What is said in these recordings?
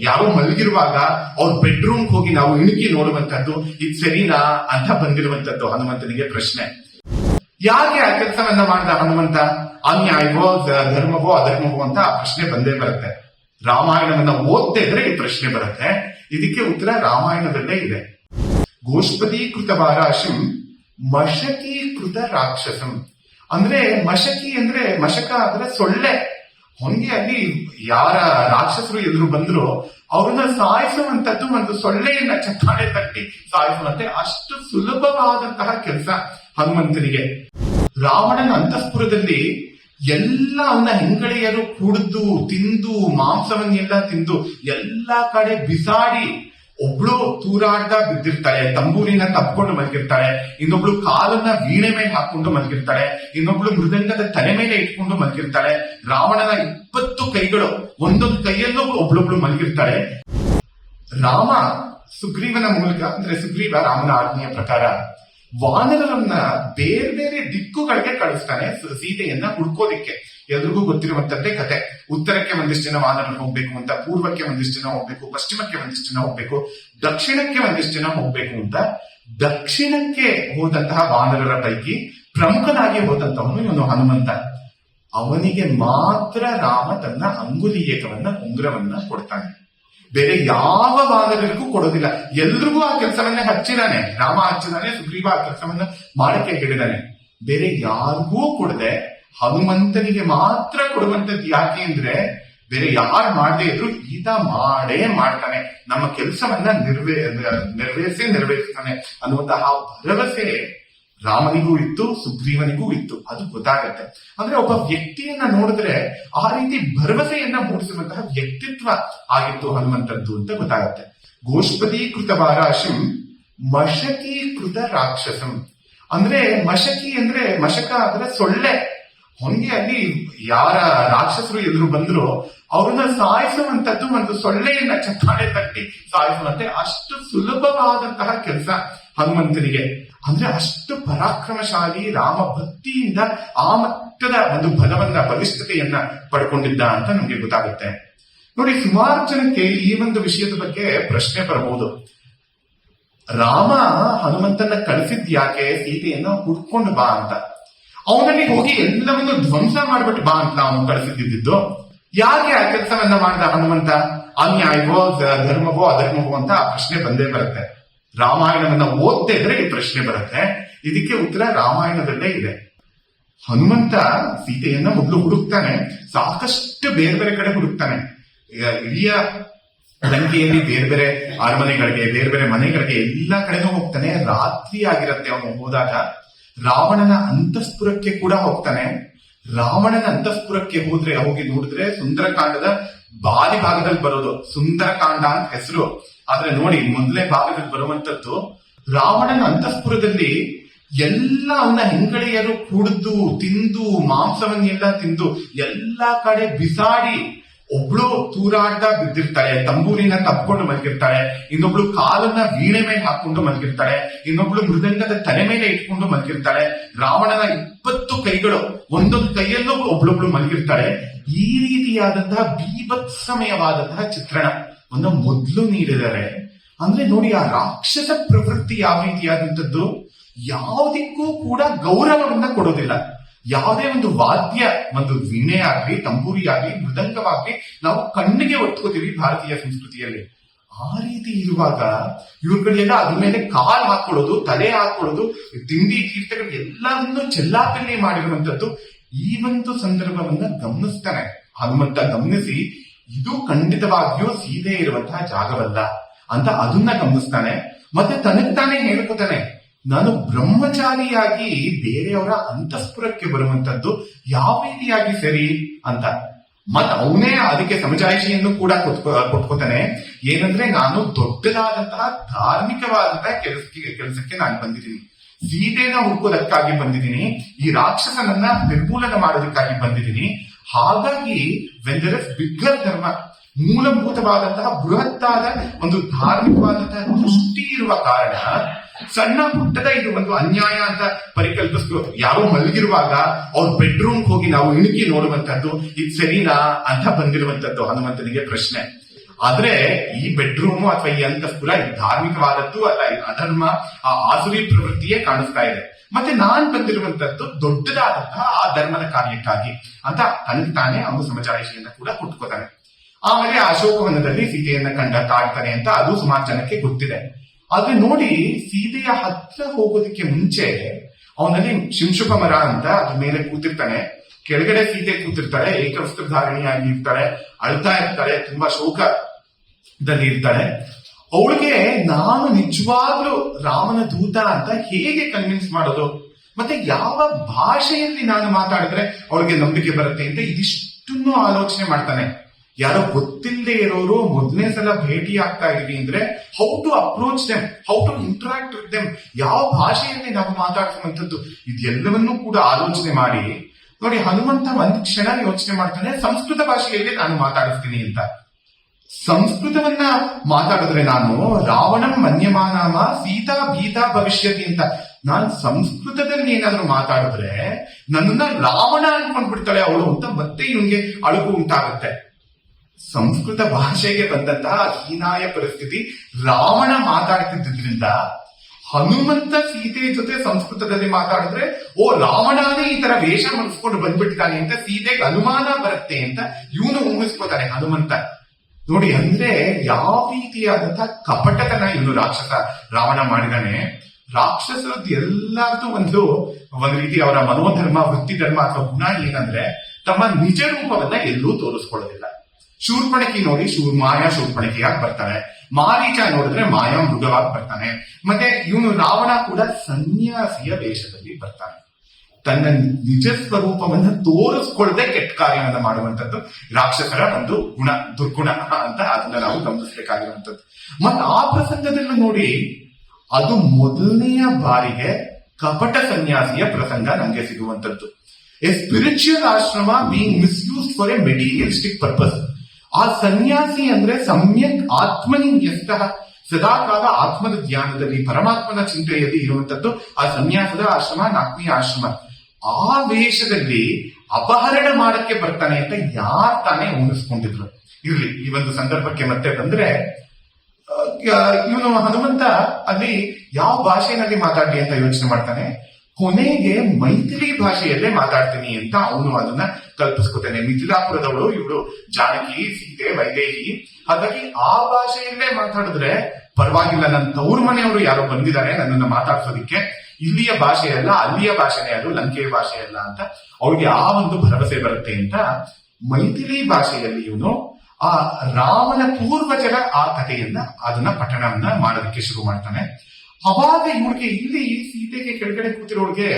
ಯಾರೋ ಮಲಗಿರುವಾಗ ಅವ್ರ ಬೆಡ್ರೂಮ್ ಹೋಗಿ ನಾವು ಇಣುಕಿ ನೋಡುವಂತದ್ದು ಇದು ಸರಿನಾ ಅಂತ ಬಂದಿರುವಂತದ್ದು ಹನುಮಂತನಿಗೆ ಪ್ರಶ್ನೆ. ಯಾಕೆ ಆ ಕೆಲಸವನ್ನ ಮಾಡಿದ ಹನುಮಂತ? ಅನ್ಯಾಯವೋ ಧರ್ಮವೋ, ಅಧರ್ಮವೋ ಅಂತ ಆ ಪ್ರಶ್ನೆ ಬಂದೇ ಬರುತ್ತೆ. ರಾಮಾಯಣವನ್ನ ಓದ್ತಾ ಇದ್ರೆ ಈ ಪ್ರಶ್ನೆ ಬರುತ್ತೆ. ಇದಕ್ಕೆ ಉತ್ತರ ರಾಮಾಯಣದಲ್ಲೇ ಇದೆ. ಗೋಷ್ಪದೀಕೃತ ವಾರಾಶಿಂ ಮಶಕೀಕೃತ ರಾಕ್ಷಸಂ. ಅಂದ್ರೆ ಮಶಕಿ ಅಂದ್ರೆ ಮಶಕ ಅಂದ್ರೆ ಸೊಳ್ಳೆ. ಹೊಂಗೆ ಅಲ್ಲಿ ಯಾರ ರಾಕ್ಷಸರು ಎದುರು ಬಂದ್ರು ಅವ್ರನ್ನ ಸಾಯಿಸುವಂತದ್ದು ಒಂದು ಸೊಳ್ಳೆಯನ್ನ ಚಟ್ಟಾಡೆ ತಟ್ಟಿ ಸಾಯಿಸುವಂತೆ ಅಷ್ಟು ಸುಲಭವಾದಂತಹ ಕೆಲಸ ಹನುಮಂತನಿಗೆ ರಾವಣನ ಅಂತಃಪುರದಲ್ಲಿ ಎಲ್ಲ ಅವನ ಹೆಂಗಳೆಯರು ಕುಡಿದು, ತಿಂದು, ಮಾಂಸವನ್ನೆಲ್ಲ ತಿಂದು, ಎಲ್ಲ ಕಡೆ ಬಿಸಾಡಿ ಒಬ್ಳು ತೂರಾಡ್ದ ಬಿದ್ದಿರ್ತಾಳೆ, ತಂಬೂರಿನ ತಪ್ಕೊಂಡು ಮಲಗಿರ್ತಾಳೆ, ಇನ್ನೊಬ್ಳು ಕಾಲನ್ನ ವೀಣೆ ಮೇಲೆ ಹಾಕೊಂಡು ಮಲಗಿರ್ತಾಳೆ, ಇನ್ನೊಬ್ಳು ಮೃದಂಗದ ತಲೆ ಮೇಲೆ ಇಟ್ಕೊಂಡು ಮಲಗಿರ್ತಾಳೆ, ರಾವಣನ ಇಪ್ಪತ್ತು ಕೈಗಳು ಒಂದೊಂದು ಕೈಯಲ್ಲೂ ಒಬ್ಳೊಬ್ಳು ಮಲಗಿರ್ತಾಳೆ. ರಾಮ ಸುಗ್ರೀವನ ಮೂಲಕ, ಅಂದ್ರೆ ಸುಗ್ರೀವ ರಾಮನ ಆಜ್ಞೆಯ ಪ್ರಕಾರ, ವಾನರರನ್ನ ಬೇರೆ ಬೇರೆ ದಿಕ್ಕುಗಳಿಗೆ ಕಳಿಸ್ತಾನೆ ಸೀತೆಯನ್ನ ಹುಡ್ಕೋದಿಕ್ಕೆ. ಎಲ್ರಿಗೂ ಗೊತ್ತಿರುವಂತದ್ದೇ ಕತೆ. ಉತ್ತರಕ್ಕೆ ಒಂದಿಷ್ಟು ಜನ ವಾನರರು ಹೋಗ್ಬೇಕು ಅಂತ, ಪೂರ್ವಕ್ಕೆ ಒಂದಿಷ್ಟು ಜನ ಹೋಗ್ಬೇಕು, ಪಶ್ಚಿಮಕ್ಕೆ ಒಂದಿಷ್ಟು ಜನ ಹೋಗ್ಬೇಕು, ದಕ್ಷಿಣಕ್ಕೆ ಒಂದಿಷ್ಟು ಜನ ಹೋಗ್ಬೇಕು ಅಂತ, ದಕ್ಷಿಣಕ್ಕೆ ಹೋದಂತಹ ವಾನರರ ಪೈಕಿ ಪ್ರಮುಖನಾಗಿ ಹೋದಂತವನು ಇವನು ಹನುಮಂತ. ಅವನಿಗೆ ಮಾತ್ರ ರಾಮ ತನ್ನ ಅಂಗುಲೀಯಕವನ್ನ ಉಂಗ್ರವನ್ನ ಕೊಡ್ತಾನೆ. ಬೇರೆ ಯಾವ ವಾನರರಿಗೂ ಕೊಡೋದಿಲ್ಲ. ಎಲ್ರಿಗೂ ಆ ಕೆಲಸವನ್ನೇ ಹಚ್ಚಿದಾನೆ. ರಾಮ ಹಚ್ಚಿದಾನೆ, ಸುಗ್ರೀವ ಆ ಕೆಲಸವನ್ನ ಮಾಡಕ್ಕೆ ಹೇಳಿದಾನೆ ಬೇರೆ ಯಾರಿಗೂ ಕೊಡದೆ ಹನುಮಂತನಿಗೆ ಮಾತ್ರ ಕೊಡುವಂತದ್ದು ಯಾಕೆ ಅಂದ್ರೆ ಬೇರೆ ಯಾರು ಮಾಡದೇ ಇದ್ರು ಈತ ಮಾಡೇ ಮಾಡ್ತಾನೆ. ನಮ್ಮ ಕೆಲಸವನ್ನ ನಿರ್ವೇ ನೆರವೇರಿಸಿ ನೆರವೇರಿಸ್ತಾನೆ ಅನ್ನುವಂತಹ ಭರವಸೆ ರಾಮನಿಗೂ ಇತ್ತು, ಸುಗ್ರೀವನಿಗೂ ಇತ್ತು. ಅದು ಗೊತ್ತಾಗತ್ತೆ. ಅಂದ್ರೆ ಒಬ್ಬ ವ್ಯಕ್ತಿಯನ್ನ ನೋಡಿದ್ರೆ ಆ ರೀತಿ ಭರವಸೆಯನ್ನ ಮೂಡಿಸುವಂತಹ ವ್ಯಕ್ತಿತ್ವ ಆಗಿತ್ತು ಹನುಮಂತದ್ದು ಅಂತ ಗೊತ್ತಾಗತ್ತೆ. ಗೋಷ್ಪದೀಕೃತ ವಾರಾಶಿಂ ಮಶಕೀಕೃತ ರಾಕ್ಷಸಂ. ಅಂದ್ರೆ ಮಶಕಿ ಅಂದ್ರೆ ಮಶಕ ಅಂದ್ರೆ ಸೊಳ್ಳೆ. ಹೊಂಗೆ ಅಲ್ಲಿ ಯಾರ ರಾಕ್ಷಸರು ಎದುರು ಬಂದ್ರು ಅವ್ರನ್ನ ಸಾಯಿಸುವಂತದ್ದು ಒಂದು ಸೊಳ್ಳೆಯನ್ನ ಚಟ್ಟಾಡೆ ತಟ್ಟಿ ಸಾಯಿಸುವಂತೆ ಅಷ್ಟು ಸುಲಭವಾದಂತಹ ಕೆಲಸ ಹನುಮಂತನಿಗೆ ಅಂದ್ರೆ ಅಷ್ಟು ಪರಾಕ್ರಮಶಾಲಿ ರಾಮ ಭಕ್ತಿಯಿಂದ ಆ ಮಟ್ಟದ ಒಂದು ಬಲವನ್ನ, ಬಲಿಷ್ಠತೆಯನ್ನ ಪಡ್ಕೊಂಡಿದ್ದ ಅಂತ ನಮ್ಗೆ ಗೊತ್ತಾಗುತ್ತೆ. ನೋಡಿ, ಸುಮಾರು ಜನಕ್ಕೆ ಈ ಒಂದು ವಿಷಯದ ಬಗ್ಗೆ ಪ್ರಶ್ನೆ ಬರಬಹುದು ರಾಮ ಹನುಮಂತನ ಕಳಿಸಿದ್ ಯಾಕೆ ಸೀತೆಯನ್ನ ಹುಡ್ಕೊಂಡು ಬಾ ಅಂತ. ಅವನಲ್ಲಿ ಹೋಗಿ ಎಲ್ಲವನ್ನು ಧ್ವಂಸ ಮಾಡ್ಬಿಟ್ಟು ಬಾ ಅಂತ ನಾವು ಕಳಿಸಿದ್ದಿದ್ದು. ಯಾಕೆ ಆ ಕೆಲಸವನ್ನ ಮಾಡಿದ ಹನುಮಂತ? ಅನ್ಯಾಯವೋ ಧರ್ಮವೋ, ಅಧರ್ಮವೋ ಅಂತ ಆ ಪ್ರಶ್ನೆ ಬಂದೇ ಬರುತ್ತೆ. ರಾಮಾಯಣವನ್ನ ಓದ್ತಾ ಇದ್ರೆ ಈ ಪ್ರಶ್ನೆ ಬರುತ್ತೆ. ಇದಕ್ಕೆ ಉತ್ತರ ರಾಮಾಯಣದಲ್ಲೇ ಇದೆ. ಹನುಮಂತ ಸೀತೆಯನ್ನ ಮೊದಲು ಹುಡುಕ್ತಾನೆ. ಸಾಕಷ್ಟು ಬೇರೆ ಬೇರೆ ಕಡೆ ಹುಡುಕ್ತಾನೆ. ಇಡೀ ಲಂಕೆಯಲ್ಲಿ ಬೇರೆ ಬೇರೆ ಅರಮನೆಗಳಿಗೆ, ಬೇರೆ ಬೇರೆ ಮನೆಗಳಿಗೆ ಎಲ್ಲಾ ಕಡೆನೂ ಹೋಗ್ತಾನೆ. ರಾತ್ರಿ ಆಗಿರತ್ತೆ ಅವನು ಹೋದಾಗ. ರಾವಣನ ಅಂತಃಪುರಕ್ಕೆ ಕೂಡ ಹೋಗ್ತಾನೆ. ರಾವಣನ ಅಂತಃಪುರಕ್ಕೆ ಹೋದ್ರೆ, ಹೋಗಿ ನೋಡಿದ್ರೆ ಸುಂದರಕಾಂಡದ ಬಾಲಿ ಭಾಗದಲ್ಲಿ ಬರೋದು. ಸುಂದರಕಾಂಡ ಅಂತ ಹೆಸರು. ಆದ್ರೆ ನೋಡಿ, ಮೊದಲೇ ಭಾಗದಲ್ಲಿ ಬರುವಂತದ್ದು ರಾವಣನ ಅಂತಃಪುರದಲ್ಲಿ ಎಲ್ಲ ಅವನ ಹೆಂಗಳೆಯರು ಕುಡಿದು ತಿಂದು, ಮಾಂಸವನ್ನೆಲ್ಲ ತಿಂದು, ಎಲ್ಲಾ ಕಡೆ ಬಿಸಾಡಿ ಒಬ್ಳು ತೂರಾಡ್ದ ಬಿದ್ದಿರ್ತಾಳೆ, ತಂಬೂರಿನ ತಪ್ಕೊಂಡು ಮಲಗಿರ್ತಾಳೆ, ಇನ್ನೊಬ್ಳು ಕಾಲನ್ನ ವೀಣೆ ಮೇಲೆ ಹಾಕೊಂಡು ಮಲಗಿರ್ತಾಳೆ, ಇನ್ನೊಬ್ಳು ಮೃದಂಗದ ತಲೆ ಮೇಲೆ ಇಟ್ಕೊಂಡು ಮಲಗಿರ್ತಾಳೆ, ರಾವಣನ ಇಪ್ಪತ್ತು ಕೈಗಳು ಒಂದೊಂದು ಕೈಯಲ್ಲೂ ಒಬ್ಳೊಬ್ಳು ಮಲಗಿರ್ತಾಳೆ. ಈ ರೀತಿಯಾದಂತಹ ಬೀಭತ್ಸಮಯವಾದಂತಹ ಚಿತ್ರಣ ಒಂದು ಮೊದಲು ನೀಡಿದರೆ. ಅಂದ್ರೆ ನೋಡಿ, ಆ ರಾಕ್ಷಸ ಪ್ರವೃತ್ತಿ ಯಾವ ರೀತಿಯಾದಂಥದ್ದು? ಯಾವುದಕ್ಕೂ ಕೂಡ ಗೌರವವನ್ನ ಕೊಡೋದಿಲ್ಲ. ಯಾವುದೇ ಒಂದು ವಾದ್ಯ, ಒಂದು ವೀಣೆ ಆಗಲಿ, ತಂಬೂರಿ ಆಗಲಿ, ಮೃದಂಗವಾಗಲಿ ನಾವು ಕಣ್ಣಿಗೆ ಒತ್ಕೋತೀವಿ ಭಾರತೀಯ ಸಂಸ್ಕೃತಿಯಲ್ಲಿ. ಆ ರೀತಿ ಇರುವಾಗ ಇವ್ರುಗಳೆಲ್ಲ ಅದ್ರ ಮೇಲೆ ಕಾಲ್ ಹಾಕೊಳ್ಳೋದು, ತಲೆ ಹಾಕೊಳ್ಳೋದು, ತಿಂಡಿ ತೀರ್ಥಗಳು ಎಲ್ಲವನ್ನು ಚೆಲ್ಲಾಪಿಲ್ಲಿ ಮಾಡಿರುವಂತದ್ದು ಈ ಒಂದು ಸಂದರ್ಭವನ್ನ ಗಮನಿಸ್ತಾನೆ. ಹನುಮಂತ ಗಮನಿಸಿ, ಇದು ಖಂಡಿತವಾಗಿಯೂ ಸೀದೆ ಇರುವಂತಹ ಜಾಗವಲ್ಲ ಅಂತ ಅದನ್ನ ಗಮನಿಸ್ತಾನೆ. ಮತ್ತೆ ತನಗ್ ತಾನೇ ಹೇಳ್ಕೊತಾನೆ. ನಾನು ಬ್ರಹ್ಮಚಾರಿಯಾಗಿ ಬೇರೆಯವರ ಅಂತಃಪುರಕ್ಕೆ ಬರುವಂತದ್ದು ಯಾವ ರೀತಿಯಾಗಿ ಸರಿ ಅಂತ. ಮತ್ ಅವನೇ ಅದಕ್ಕೆ ಸಮಜಾಯಿಷಿಯನ್ನು ಕೂಡ ಕೊಟ್ಕೊ ಕೊಟ್ಕೋತಾನೆ ಏನಂದ್ರೆ ನಾನು ದೊಡ್ಡದಾದಂತಹ ಧಾರ್ಮಿಕವಾದಂತಹ ಕೆಲಸಕ್ಕೆ ಕೆಲಸಕ್ಕೆ ನಾನು ಬಂದಿದ್ದೀನಿ. ಸೀತೆನ ಹುಡುಕೋದಕ್ಕಾಗಿ ಬಂದಿದ್ದೀನಿ. ಈ ರಾಕ್ಷಸನನ್ನ ನಿರ್ಮೂಲನ ಮಾಡೋದಕ್ಕಾಗಿ ಬಂದಿದ್ದೀನಿ. ಹಾಗಾಗಿ ವೆಂದರಸ್ ದರ್ ಬಿಗ್ಗರ್ ಧರ್ಮ, ಮೂಲಭೂತವಾದಂತಹ ಬೃಹತ್ತಾದ ಒಂದು ಧಾರ್ಮಿಕವಾದಂತಹ ದೃಷ್ಟಿ ಇರುವ ಕಾರಣ ಸಣ್ಣ ಪುಟ್ಟದ ಇದು ಒಂದು ಅನ್ಯಾಯ ಅಂತ ಪರಿಕಲ್ಪಿಸ್ಕೊ ಯಾರು ಮಲಗಿರುವಾಗ ಅವ್ರ ಬೆಡ್ರೂಮ್ ಹೋಗಿ ನಾವು ಇಣುಕಿ ನೋಡುವಂತದ್ದು ಇದು ಸರಿನಾ ಅಂತ ಬಂದಿರುವಂತದ್ದು ಹನುಮಂತನಿಗೆ ಪ್ರಶ್ನೆ. ಆದ್ರೆ ಈ ಬೆಡ್ರೂಮ್ ಅಥವಾ ಈ ಅಂತಃಪುರ ಇದು ಧಾರ್ಮಿಕವಾದದ್ದು ಅಲ್ಲ, ಇದು ಅಧರ್ಮ, ಆ ಆಸುರಿ ಪ್ರವೃತ್ತಿಯೇ ಕಾಣಿಸ್ತಾ ಇದೆ. ಮತ್ತೆ ನಾನ್ ಬಂದಿರುವಂತದ್ದು ದೊಡ್ಡದಾದಂತಹ ಆ ಧರ್ಮದ ಕಾರ್ಯಕ್ಕಾಗಿ ಅಂತ ತನಗೆ ತಾನೇ ಅವನು ಸಮಜಾಯಿಷಿಯನ್ನ ಕೂಡ ಹುಟ್ಕೋತಾನೆ ಆಮೇಲೆ ಅಶೋಕವನದಲ್ಲಿ ಸೀತೆಯನ್ನ ಕಂಡ ಕಾಡ್ತಾನೆ ಅಂತ ಅದು ಸುಮಾರು ಜನಕ್ಕೆ ಗೊತ್ತಿದೆ. ಆದ್ರೆ ನೋಡಿ ಸೀತೆಯ ಹತ್ರ ಹೋಗೋದಕ್ಕೆ ಮುಂಚೆ ಅವನಲ್ಲಿ ಶಿಂಶುಭ ಮರ ಅಂತ ಅದ್ರ ಮೇಲೆ ಕೂತಿರ್ತಾನೆ. ಕೆಳಗಡೆ ಸೀತೆ ಕೂತಿರ್ತಾಳೆ ಏಕವಸ್ತ್ರಧಾರಣಿಯಾಗಿ ಇರ್ತಾಳೆ ಅಳ್ತಾ ಇರ್ತಾಳೆ, ತುಂಬಾ ಶೋಕದಲ್ಲಿ ಇರ್ತಾಳೆ. ಅವಳಿಗೆ ನಾನು ನಿಜವಾಗ್ಲೂ ರಾಮನ ದೂತ ಅಂತ ಹೇಗೆ ಕನ್ವಿನ್ಸ್ ಮಾಡೋದು? ಮತ್ತೆ ಯಾವ ಭಾಷೆಯಲ್ಲಿ ನಾನು ಮಾತಾಡಿದ್ರೆ ಅವಳಿಗೆ ನಂಬಿಕೆ ಬರುತ್ತೆ ಅಂತ ಇದಿಷ್ಟನ್ನು ಆಲೋಚನೆ ಮಾಡ್ತಾನೆ. ಯಾರೋ ಗೊತ್ತಿಲ್ಲದೆ ಇರೋರು ಮೊದಲನೇ ಸಲ ಭೇಟಿ ಆಗ್ತಾ ಇದೀವಿ ಅಂದ್ರೆ how to approach them how to interact with them ಯಾವ ಭಾಷೆಯಲ್ಲಿ ನಾವು ಮಾತಾಡ್ಸುವಂಥದ್ದು ಇದೆಲ್ಲವನ್ನೂ ಕೂಡ ಆಲೋಚನೆ ಮಾಡಿ, ನೋಡಿ ಹನುಮಂತ ಒಂದ್ ಕ್ಷಣ ಯೋಚನೆ ಮಾಡ್ತಾನೆ, ಸಂಸ್ಕೃತ ಭಾಷೆಯಲ್ಲಿ ನಾನು ಮಾತಾಡಿಸ್ತೀನಿ ಅಂತ. ಸಂಸ್ಕೃತವನ್ನ ಮಾತಾಡಿದ್ರೆ ನಾನು ರಾವಣಂ ಮನ್ಯಮಾನಾಮ ಸೀತಾ ಭೀತಾ ಭವಿಷ್ಯತಿ ಅಂತ. ನಾನು ಸಂಸ್ಕೃತದಲ್ಲಿ ಏನಾದ್ರೂ ಮಾತಾಡಿದ್ರೆ ನನ್ನನ್ನ ರಾವಣ ಅನ್ಕೊಂಡ್ಬಿಡ್ತಾಳೆ ಅವಳು ಅಂತ ಮತ್ತೆ ಇವನ್ಗೆ ಅಳುಕು ಉಂಟಾಗುತ್ತೆ. ಸಂಸ್ಕೃತ ಭಾಷೆಗೆ ಬಂದಂತಹ ಹೀನಾಯ ಪರಿಸ್ಥಿತಿ ರಾವಣ ಮಾತಾಡ್ತಿದ್ದರಿಂದ ಹನುಮಂತ ಸೀತೆ ಜೊತೆ ಸಂಸ್ಕೃತದಲ್ಲಿ ಮಾತಾಡಿದ್ರೆ, ಓ, ರಾವಣನೇ ಈ ತರ ವೇಷ ಮನಸ್ಕೊಂಡು ಬಂದ್ಬಿಟ್ಟಿದ್ದಾನೆ ಅಂತ ಸೀತೆಗೆ ಅನುಮಾನ ಬರುತ್ತೆ ಅಂತ ಇವನು ಊಹಿಸ್ಕೋತಾನೆ ಹನುಮಂತ. ನೋಡಿ, ಅಂದ್ರೆ ಯಾವ ರೀತಿಯಾದಂತಹ ಕಪಟತನ ಇವನು ರಾಕ್ಷಸ, ರಾವಣ ಮಾಡಿದಾನೆ. ರಾಕ್ಷಸರದ್ದು ಎಲ್ಲಾರ್ದು ಒಂದು ಒಂದು ರೀತಿ ಅವರ ಮನೋಧರ್ಮ ವೃತ್ತಿ ಧರ್ಮ ಅಥವಾ ಗುಣ ಏನಂದ್ರೆ ತಮ್ಮ ನಿಜ ರೂಪವನ್ನ ಎಲ್ಲೂ ತೋರಿಸ್ಕೊಳ್ಳೋದಿಲ್ಲ. ಶೂರ್ಪಣಕಿ ನೋಡಿ ಶೂರ್ ಮಾಯ ಶೂರ್ಪಣಕಿಯಾಗಿ ಬರ್ತಾನೆ. ಮಾರೀಚ ನೋಡಿದ್ರೆ ಮಾಯಾ ಮೃಗವಾಗಿ ಬರ್ತಾನೆ. ಮತ್ತೆ ಇವನು ರಾವಣ ಕೂಡ ಸನ್ಯಾಸಿಯ ವೇಷದಲ್ಲಿ ಬರ್ತಾನೆ. ತನ್ನ ನಿಜ ಸ್ವರೂಪವನ್ನು ತೋರಿಸ್ಕೊಳ್ಳದೆ ಕೆಟ್ಟ ಕಾರ್ಯವನ್ನು ಮಾಡುವಂತದ್ದು ರಾಕ್ಷಸರ ಒಂದು ಗುಣ, ದುರ್ಗುಣ ಅಂತ ಅದನ್ನ ನಾವು ಗಮನಿಸಬೇಕಾಗಿರುವಂತದ್ದು ಮತ್ತೆ ಆ ಪ್ರಸಂಗದಲ್ಲೂ ನೋಡಿ ಅದು ಮೊದಲನೆಯ ಬಾರಿಗೆ ಕಪಟ ಸನ್ಯಾಸಿಯ ಪ್ರಸಂಗ ನಮಗೆ ಸಿಗುವಂತದ್ದು a spiritual ashram being misuse for a materialistic purpose ಆ ಸನ್ಯಾಸಿ ಅಂದ್ರೆ ಸಮ್ಯಕ್ ಆತ್ಮನಿಂದ ಸದಾಕಾಲ ಆತ್ಮದ ಧ್ಯಾನದಲ್ಲಿ, ಪರಮಾತ್ಮನ ಚಿಂತೆಯಲ್ಲಿ ಇರುವಂತದ್ದು ಆ ಸನ್ಯಾಸದ ಆಶ್ರಮ ನಾಲ್ಕನೇ ಆಶ್ರಮ. ಆ ವೇಷದಲ್ಲಿ ಅಪಹರಣ ಮಾಡಕ್ಕೆ ಬರ್ತಾನೆ ಅಂತ ಯಾರ್ ತಾನೇ ಊಹಿಸ್ಕೊಂಡಿದ್ರು. ಇರ್ಲಿ, ಈ ಒಂದು ಸಂದರ್ಭಕ್ಕೆ ಮತ್ತೆ ಬಂದ್ರೆ ಇವನು ಹನುಮಂತ ಅಲ್ಲಿ ಯಾವ ಭಾಷೆಯಲ್ಲಿ ಮಾತಾಡಿ ಅಂತ ಯೋಚನೆ ಮಾಡ್ತಾನೆ? ಕೊನೆಗೆ ಮೈಥಿಲಿ ಭಾಷೆಯಲ್ಲೇ ಮಾತಾಡ್ತೀನಿ ಅಂತ ಅವನು ಅದನ್ನ ಕಲ್ಪಿಸ್ಕೊತಾನೆ. ಮಿಥಿಲಾಪುರದವಳು ಇವಳು ಜಾನಕಿ, ಸೀತೆ, ವೈದೇಹಿ. ಹಾಗಾಗಿ ಆ ಭಾಷೆಯಲ್ಲೇ ಮಾತಾಡಿದ್ರೆ ಪರವಾಗಿಲ್ಲ. ನನ್ನ ತವ್ರ ಮನೆಯವರು ಯಾರೋ ಬಂದಿದ್ದಾರೆ ನನ್ನನ್ನ ಮಾತಾಡ್ಸೋದಿಕ್ಕೆ. ಇಲ್ಲಿಯ ಭಾಷೆ ಅಲ್ಲ, ಅಲ್ಲಿಯ ಭಾಷೆನೇ ಅದು, ಲಂಕೆಯ ಭಾಷೆ ಅಲ್ಲ ಅಂತ ಅವ್ರಿಗೆ ಆ ಒಂದು ಭರವಸೆ ಬರುತ್ತೆ ಅಂತ ಮೈಥಿಲಿ ಭಾಷೆಯಲ್ಲಿ ಇವನು ಆ ರಾಮನ ಪೂರ್ವಜರ ಆ ಕಥೆಯನ್ನ, ಅದನ್ನ ಪಠಣವನ್ನ ಮಾಡೋದಕ್ಕೆ ಶುರು ಮಾಡ್ತಾನೆ. ಅವಾಗ ಇವಳಿಗೆ ಇಲ್ಲಿ ಸೀತೆಗೆ ಕೆಳಗಡೆ ಕೂತಿರೋಳ್ಗೆ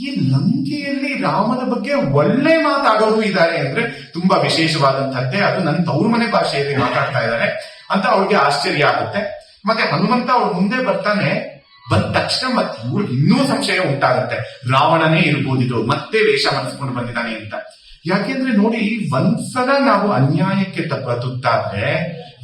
ಈ ಲಂಕೆಯಲ್ಲಿ ರಾಮನ ಬಗ್ಗೆ ಒಳ್ಳೆ ಮಾತಾಡೋರು ಇದ್ದಾರೆ ಅಂದ್ರೆ ತುಂಬಾ ವಿಶೇಷವಾದಂತದ್ದೇ ಅದು ನನ್ನ ತವ್ರ ಮನೆ ಭಾಷೆಯಲ್ಲಿ ಮಾತಾಡ್ತಾ ಇದ್ದಾರೆ ಅಂತ ಅವಳಿಗೆ ಆಶ್ಚರ್ಯ ಆಗುತ್ತೆ. ಮತ್ತೆ ಹನುಮಂತ ಅವ್ರ ಮುಂದೆ ಬರ್ತಾನೆ. ಬಂದ ತಕ್ಷಣ ಮತ್ತೆ ಇವ್ರಿಗೆ ಇನ್ನೂ ಸಂಶಯ ಉಂಟಾಗುತ್ತೆ. ರಾವಣನೇ ಇರ್ಬೋದಿದು ಮತ್ತೆ ವೇಷ ಮನಸ್ಕೊಂಡು ಬಂದಿದ್ದಾನೆ ಅಂತ. ಯಾಕೆಂದ್ರೆ ನೋಡಿ ಒಂದ್ಸಲ ನಾವು ಅನ್ಯಾಯಕ್ಕೆ ತಪ್ಪ ತುತ್ತಾದ್ರೆ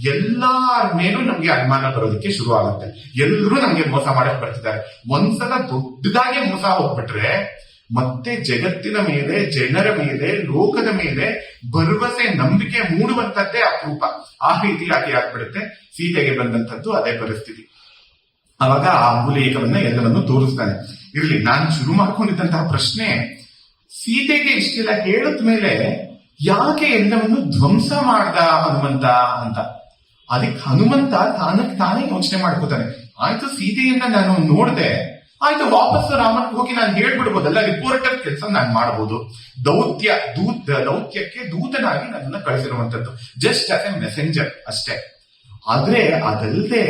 ಎಲ್ಲಾರ ಮೇಲೂ ನಮ್ಗೆ ಅನುಮಾನ ಬರೋದಕ್ಕೆ ಶುರು ಆಗುತ್ತೆ ಎಲ್ಲರೂ ನಮ್ಗೆ ಮೋಸ ಮಾಡಕ್ ಬರ್ತಿದ್ದಾರೆ. ಒಂದ್ಸಲ ದೊಡ್ಡದಾಗಿ ಮೋಸ ಹೋಗ್ಬಿಟ್ರೆ ಮತ್ತೆ ಜಗತ್ತಿನ ಮೇಲೆ, ಜನರ ಮೇಲೆ, ಲೋಕದ ಮೇಲೆ ಭರವಸೆ, ನಂಬಿಕೆ ಮೂಡುವಂತದ್ದೇ ಅಪರೂಪ. ಆ ರೀತಿ ಆಗಿ ಆಗ್ಬಿಡುತ್ತೆ. ಸೀತೆಗೆ ಬಂದಂತದ್ದು ಅದೇ ಪರಿಸ್ಥಿತಿ. ಅವಾಗ ಆ ಅಮೂಲೇಖವನ್ನ ಎಲ್ಲವನ್ನು ತೋರಿಸ್ತಾನೆ. ಇರ್ಲಿ, ನಾನು ಶುರು ಮಾಡ್ಕೊಂಡಿದ್ದಂತಹ ಪ್ರಶ್ನೆ, ಸೀತೆಗೆ ಇಷ್ಟೆಲ್ಲ ಹೇಳಿದ್ಮೇಲೆ ಯಾಕೆ ಎಲ್ಲವನ್ನು ಧ್ವಂಸ ಮಾಡ್ದ ಹನುಮಂತ ಅಂತ? ಅದಕ್ಕೆ ಹನುಮಂತ ತಾನ ತಾನೇ ಯೋಚನೆ ಮಾಡ್ಕೋತಾನೆ. ಆಯ್ತು ಸೀತೆಯನ್ನ ನಾನು ನೋಡ್ದೆ. ಆಯ್ತು ವಾಪಸ್ ರಾಮನ್ ಹೋಗಿ ನಾನು ಹೇಳ್ಬಿಡ್ಬೋದಲ್ಲ ರಿಪೋರ್ಟರ್ ಕೆಲಸ ನಾನು ಮಾಡಬಹುದು ದೌತ್ಯ, ದೂತ್, ದೌತ್ಯಕ್ಕೆ ದೂತನಾಗಿ ನನ್ನನ್ನ ಕಳಿಸಿರುವಂತದ್ದು. ಜಸ್ಟ್ ಅಸ್ ಎ ಮೆಸೆಂಜರ್ ಅಷ್ಟೇ. ಆದ್ರೆ ಅದಲ್ಲದೆ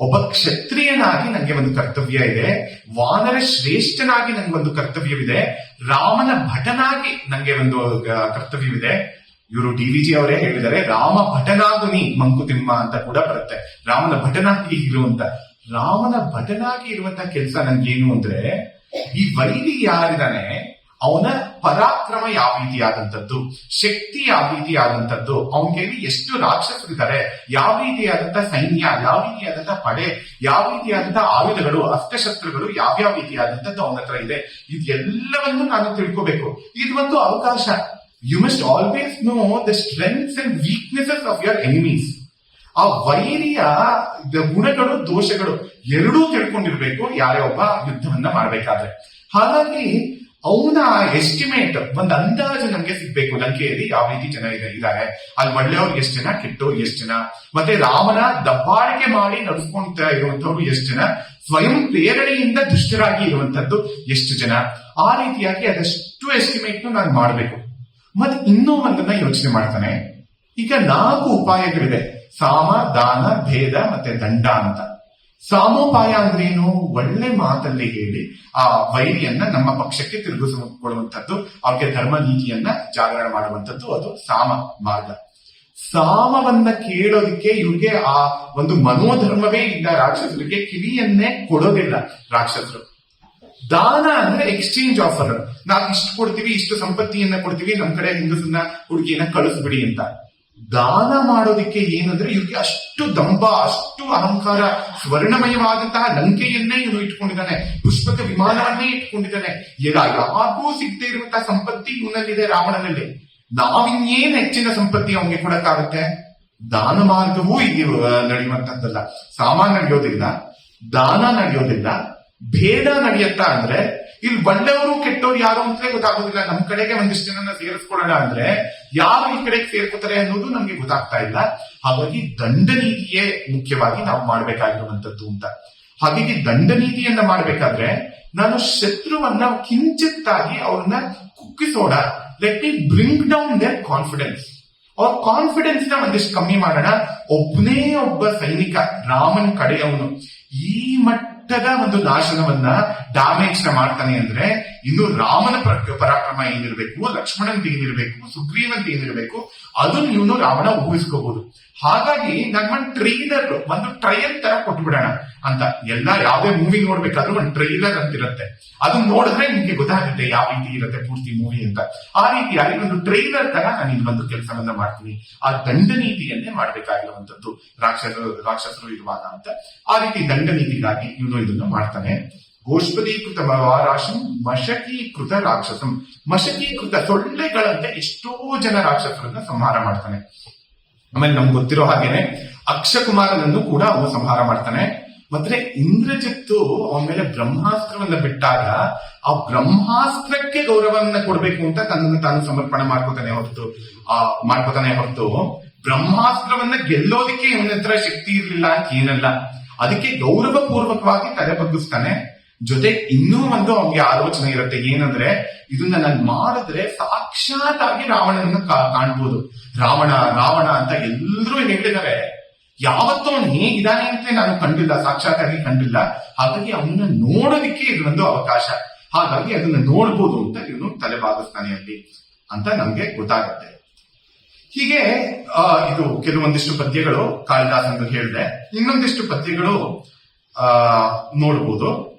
ಒಬ್ಬ ಕ್ಷತ್ರಿಯನಾಗಿ ನನಗೆ ಒಂದು ಕರ್ತವ್ಯ ಇದೆ. ವಾನರ ಶ್ರೇಷ್ಠನಾಗಿ ನನಗೆ ಒಂದು ಕರ್ತವ್ಯವಿದೆ. ರಾಮನ ಭಟನಾಗಿ ನನಗೆ ಒಂದು ಕರ್ತವ್ಯವಿದೆ. ಇವರು ಡಿ ವಿ ಜಿ ಅವರೇ ಹೇಳಿದ್ದಾರೆ, ರಾಮ ಭಟನಾಗುನಿ ಮಂಕುತಿಮ್ಮ ಅಂತ ಕೂಡ ಬರುತ್ತೆ. ರಾಮನ ಭಟನಾಗಿ ಇರುವಂತ, ರಾಮನ ಭಟನಾಗಿ ಇರುವಂತ ಕೆಲಸ ನನ್ಗೇನು ಅಂದ್ರೆ, ಈ ವೈರಿ ಯಾರಿದಾನೆ ಅವನ ಪರಾಕ್ರಮ ಯಾವ ರೀತಿಯಾದಂಥದ್ದು, ಶಕ್ತಿ ಯಾವ ರೀತಿಯಾದಂಥದ್ದು ಆದಂತದ್ದು ಅವನಿಗೆ ಎಷ್ಟು ರಾಕ್ಷಸರಿದ್ದಾರೆ, ಯಾವ ರೀತಿಯಾದಂತ ಸೈನ್ಯ, ಯಾವ ರೀತಿಯಾದಂತ ಪಡೆ, ಯಾವ ರೀತಿಯಾದಂತ ಆಯುಧಗಳು, ಅಸ್ತ್ರಶಸ್ತ್ರಗಳು, ಯಾವ್ಯಾವ ರೀತಿಯಾದಂಥದ್ದು ಅವನ ಹತ್ರ ಇದೆ, ಇದೆಲ್ಲವನ್ನು ನಾನು ತಿಳ್ಕೋಬೇಕು. ಇದು ಒಂದು ಅವಕಾಶ. You must always know the strengths and weaknesses of your enemies ಆ ವೈರಿಯ ಗುಣಗಳು, ದೋಷಗಳು ಎರಡೂ ತಿಳ್ಕೊಂಡಿರ್ಬೇಕು, ಯಾರೇ ಒಬ್ಬ ಯುದ್ಧವನ್ನ ಮಾಡ್ಬೇಕಾದ್ರೆ. ಹಾಗಾಗಿ ಅವನ ಎಸ್ಟಿಮೇಟ್ ಒಂದು ಅಂದಾಜು ನಮ್ಗೆ ಸಿಗ್ಬೇಕು. ಲಂಕೆಯಲ್ಲಿ ಯಾವ ರೀತಿ ಜನ ಇದ್ದಾರೆ ಅಲ್ಲಿ ಒಳ್ಳೆಯವ್ರು ಎಷ್ಟು ಜನ, ಕೆಟ್ಟವ್ರು ಎಷ್ಟು ಜನ? ಮತ್ತೆ ರಾಮನ ದಬ್ಬಾಳಿಕೆ ಮಾಡಿ ನಡ್ಸ್ಕೊಳ್ತಾ ಇರುವಂತವ್ರು ಎಷ್ಟು ಜನ? ಸ್ವಯಂ ಪ್ರೇರಣೆಯಿಂದ ದುಷ್ಟರಾಗಿ ಇರುವಂತದ್ದು ಎಷ್ಟು ಜನ? ಆ ರೀತಿಯಾಗಿ ಅದಷ್ಟು ಎಸ್ಟಿಮೇಟ್ ನಾನು ಮಾಡಬೇಕು. ಮತ್ತೆ ಇನ್ನೂ ಒಂದನ್ನ ಯೋಚನೆ ಮಾಡ್ತಾನೆ. ಈಗ ನಾಲ್ಕು ಉಪಾಯಗಳಿವೆ ಸಾಮ, ದಾನ, ಭೇದ ಮತ್ತೆ ದಂಡ ಅಂತ. ಸಾಮೋಪಾಯ ಅಂದ್ರೇನು? ಒಳ್ಳೆ ಮಾತಲ್ಲಿ ಹೇಳಿ ಆ ವೈರಿಯನ್ನ ನಮ್ಮ ಪಕ್ಷಕ್ಕೆ ತಿರುಗಿಸಿಕೊಳ್ಳುವಂಥದ್ದು, ಅವ್ರಿಗೆ ಧರ್ಮ ನೀತಿಯನ್ನ ಜಾಗರಣ ಮಾಡುವಂಥದ್ದು ಅದು ಸಾಮ ಮಾರ್ಗ. ಸಾಮವನ್ನ ಕೇಳೋದಕ್ಕೆ ಇವ್ರಿಗೆ ಆ ಒಂದು ಮನೋಧರ್ಮವೇ ಇಲ್ಲ. ರಾಕ್ಷಸರಿಗೆ ಕಿವಿಯನ್ನೇ ಕೊಡೋದಿಲ್ಲ ರಾಕ್ಷಸರು. ದಾನ ಅಂದ್ರೆ ಎಕ್ಸ್ಚೇಂಜ್ ಆಫರ್ ನಾವು ಇಷ್ಟು ಕೊಡ್ತೀವಿ, ಇಷ್ಟು ಸಂಪತ್ತಿಯನ್ನ ಕೊಡ್ತೀವಿ, ನಮ್ ಕಡೆ ಹಿಂದೂಸನ್ನ ಹುಡುಗಿಯನ್ನ ಕಳಿಸ್ಬಿಡಿ ಅಂತ. ದಾನ ಮಾಡೋದಕ್ಕೆ ಏನಂದ್ರೆ ಇವ್ರಿಗೆ ಅಷ್ಟು ದಂಭ, ಅಷ್ಟು ಅಹಂಕಾರ, ಸ್ವರ್ಣಮಯವಾದಂತಹ ಲಂಕೆಯನ್ನೇ ಇವನು ಇಟ್ಕೊಂಡಿದ್ದಾನೆ. ಪುಷ್ಪಕ ವಿಮಾನವನ್ನೇ ಇಟ್ಕೊಂಡಿದ್ದಾನೆ. ಈಗ ಯಾರಿಗೂ ಸಿಗದೆ ಇರುವಂತಹ ಸಂಪತ್ತಿ ಇವನಲ್ಲಿದೆ, ರಾವಣನಲ್ಲಿ. ನಾವಿನ್ನೇನ್ ಹೆಚ್ಚಿನ ಸಂಪತ್ತಿ ಅವನಿಗೆ ಕೊಡಕ್ಕಾಗುತ್ತೆ? ದಾನ ಮಾರ್ಗವೂ ಇಲ್ಲಿ ನಡೆಯುವಂತಹದ್ದಲ್ಲ ಸಾಮಾನ್ಯ ನಡೆಯೋದಿಲ್ಲ. ದಾನ ನಡೆಯೋದಿಲ್ಲ. ಭೇದ ನಡೆಯುತ್ತಾ ಅಂದ್ರೆ, ಇಲ್ಲಿ ಬಂದವರು ಕೆಟ್ಟವ್ರು ಯಾರು ಅಂತಲೇ ಗೊತ್ತಾಗೋದಿಲ್ಲ. ನಮ್ ಕಡೆಗೆ ಒಂದಿಷ್ಟು ಜನನ ಸೇರಿಸ್ಕೊಳ್ಳೋಣ ಅಂದ್ರೆ, ಯಾರು ಈ ಕಡೆಗೆ ಸೇರ್ಕೋತಾರೆ ಅನ್ನೋದು ನಮ್ಗೆ ಗೊತ್ತಾಗ್ತಾ ಇಲ್ಲ. ಹಾಗಾಗಿ ದಂಡ ನೀತಿಯೇ ಮುಖ್ಯವಾಗಿ ನಾವು ಮಾಡ್ಬೇಕಾಗಿರುವಂತದ್ದು ಅಂತ. ಹಾಗಾಗಿ ದಂಡ ನೀತಿಯನ್ನ ಮಾಡ್ಬೇಕಾದ್ರೆ, ನಾನು ಶತ್ರುವನ್ನ ಕಿಂಚಿತ್ತಾಗಿ ಅವ್ರನ್ನ ಕುಕ್ಕಿಸೋಣ let me bring down their confidence ಅವ್ರ ಕಾನ್ಫಿಡೆನ್ಸ್ನ ಒಂದಿಷ್ಟು ಕಮ್ಮಿ ಮಾಡೋಣ. ಒಬ್ಬನೇ ಒಬ್ಬ ಸೈನಿಕ, ರಾಮನ್ ಕಡೆಯವನು. ಈ ಮಟ್ಟದ ಒಂದು ನಾಶನವನ್ನ ಡ್ಯಾಮೇಜ್ನ ಮಾಡ್ತಾನೆ ಅಂದ್ರೆ ಇನ್ನು ರಾಮನ ಪ್ರ- ಪರಾಕ್ರಮ ಏನಿರಬೇಕು ಲಕ್ಷ್ಮಣನ್ ಏನಿರ್ಬೇಕು, ಸುಗ್ರೀವಂತ ಏನಿರ್ಬೇಕು, ಅದನ್ನ ಇವನು ರಾವಣ ಊಹಿಸ್ಕೋಬಹುದು ಹಾಗಾಗಿ ನಮ್ಮ ಟ್ರೈಲರ್ ಒಂದು ಟ್ರಯಲ್ ತರ ಕೊಟ್ಬಿಡೋಣ ಅಂತ. ಎಲ್ಲ ಯಾವ್ದೇ ಮೂವಿ ನೋಡ್ಬೇಕಾದ್ರೂ ಒಂದು ಟ್ರೈಲರ್ ಅಂತ ಇರುತ್ತೆ ಅದು ನೋಡಿದ್ರೆ ನಿಮ್ಗೆ ಗೊತ್ತಾಗುತ್ತೆ ಯಾವ ರೀತಿ ಇರುತ್ತೆ ಪೂರ್ತಿ ಮೂವಿ ಅಂತ. ಆ ರೀತಿಯಾಗಿ ಒಂದು ಟ್ರೈಲರ್ ತರ ನಾನು ಒಂದು ಕೆಲಸವನ್ನ ಮಾಡ್ತೀನಿ. ಆ ದಂಡ ನೀತಿಯನ್ನೇ ಮಾಡ್ಬೇಕಾಗಿರುವಂತದ್ದು ರಾಕ್ಷಸರು ರಾಕ್ಷಸರು ಇರುವಾಗ ಅಂತ. ಆ ರೀತಿ ದಂಡ ನೀತಿಗಾಗಿ ಇವನು ಇದನ್ನು ಮಾಡ್ತಾನೆ. ಗೋಷ್ಪದೀಕೃತ ಮಹಾರಾಶಂ ಮಶಕೀಕೃತ ರಾಕ್ಷಸಂ. ಮಶಕೀಕೃತ ಸೊಳ್ಳೆಗಳಂತೆ ಎಷ್ಟೋ ಜನ ರಾಕ್ಷಸರನ್ನ ಸಂಹಾರ ಮಾಡ್ತಾನೆ. ಆಮೇಲೆ ನಮ್ಗೆ ಗೊತ್ತಿರೋ ಹಾಗೇನೆ, ಅಕ್ಷಕುಮಾರನನ್ನು ಕೂಡ ಅವನು ಸಂಹಾರ ಮಾಡ್ತಾನೆ. ಮತ್ತೆ ಇಂದ್ರಜಿತ್ತು ಅವನ ಮೇಲೆ ಬ್ರಹ್ಮಾಸ್ತ್ರವನ್ನ ಬಿಟ್ಟಾಗ ಆ ಬ್ರಹ್ಮಾಸ್ತ್ರಕ್ಕೆ ಗೌರವವನ್ನ ಕೊಡಬೇಕು ಅಂತ ತನ್ನನ್ನು ತಾನು ಸಮರ್ಪಣೆ ಮಾಡ್ಕೋತಾನೆ ಹೊರತು. ಆ, ಮಾಡ್ಕೋತಾನೆ ಹೊರತು. ಬ್ರಹ್ಮಾಸ್ತ್ರವನ್ನ ಗೆಲ್ಲೋದಿಕ್ಕೆ ಇವನ ಶಕ್ತಿ ಇರಲಿಲ್ಲ ಅಂತ ಏನಲ್ಲ. ಅದಕ್ಕೆ ಗೌರವ ಪೂರ್ವಕವಾಗಿ ತಲೆ ಬಗ್ಗಿಸ್ತಾನೆ. ಜೊತೆ ಇನ್ನೂ ಒಂದು ಅವ್ರಿಗೆ ಆಲೋಚನೆ ಇರುತ್ತೆ. ಏನಂದ್ರೆ, ಇದನ್ನ ನಾನು ಮಾಡಿದ್ರೆ ಸಾಕ್ಷಾತ್ ಆಗಿ ರಾವಣನನ್ನ ಕಾ- ಕಾಣ್ಬೋದು. ರಾವಣ ರಾವಣ ಅಂತ ಎಲ್ಲರೂ ಹೇಳಿದ್ದಾರೆ. ಯಾವತ್ತೂ ಅವನು ಹೇಗಿದ್ದಾನೆ ಅಂತ ನಾನು ಕಂಡಿಲ್ಲ ಸಾಕ್ಷಾತ್ ಆಗಿ ಕಂಡಿಲ್ಲ. ಹಾಗಾಗಿ ಅವನ್ನ ನೋಡೋದಿಕ್ಕೆ ಇದೊಂದು ಅವಕಾಶ. ಹಾಗಾಗಿ ಅದನ್ನ ನೋಡ್ಬೋದು ಅಂತ ಇವನು ತಲೆ ಬಾಗಿಸ್ತಾನೆ ಅಲ್ಲಿ ಅಂತ ನಮ್ಗೆ ಗೊತ್ತಾಗುತ್ತೆ. ಹೀಗೆ ಇದು ಕೆಲವೊಂದಿಷ್ಟು ಪದ್ಯಗಳು ಕಾಳಿದಾಸ್ ಅಂತ ಹೇಳಿದೆ. ಇನ್ನೊಂದಿಷ್ಟು ಪದ್ಯಗಳು, ಆ, ನೋಡ್ಬೋದು.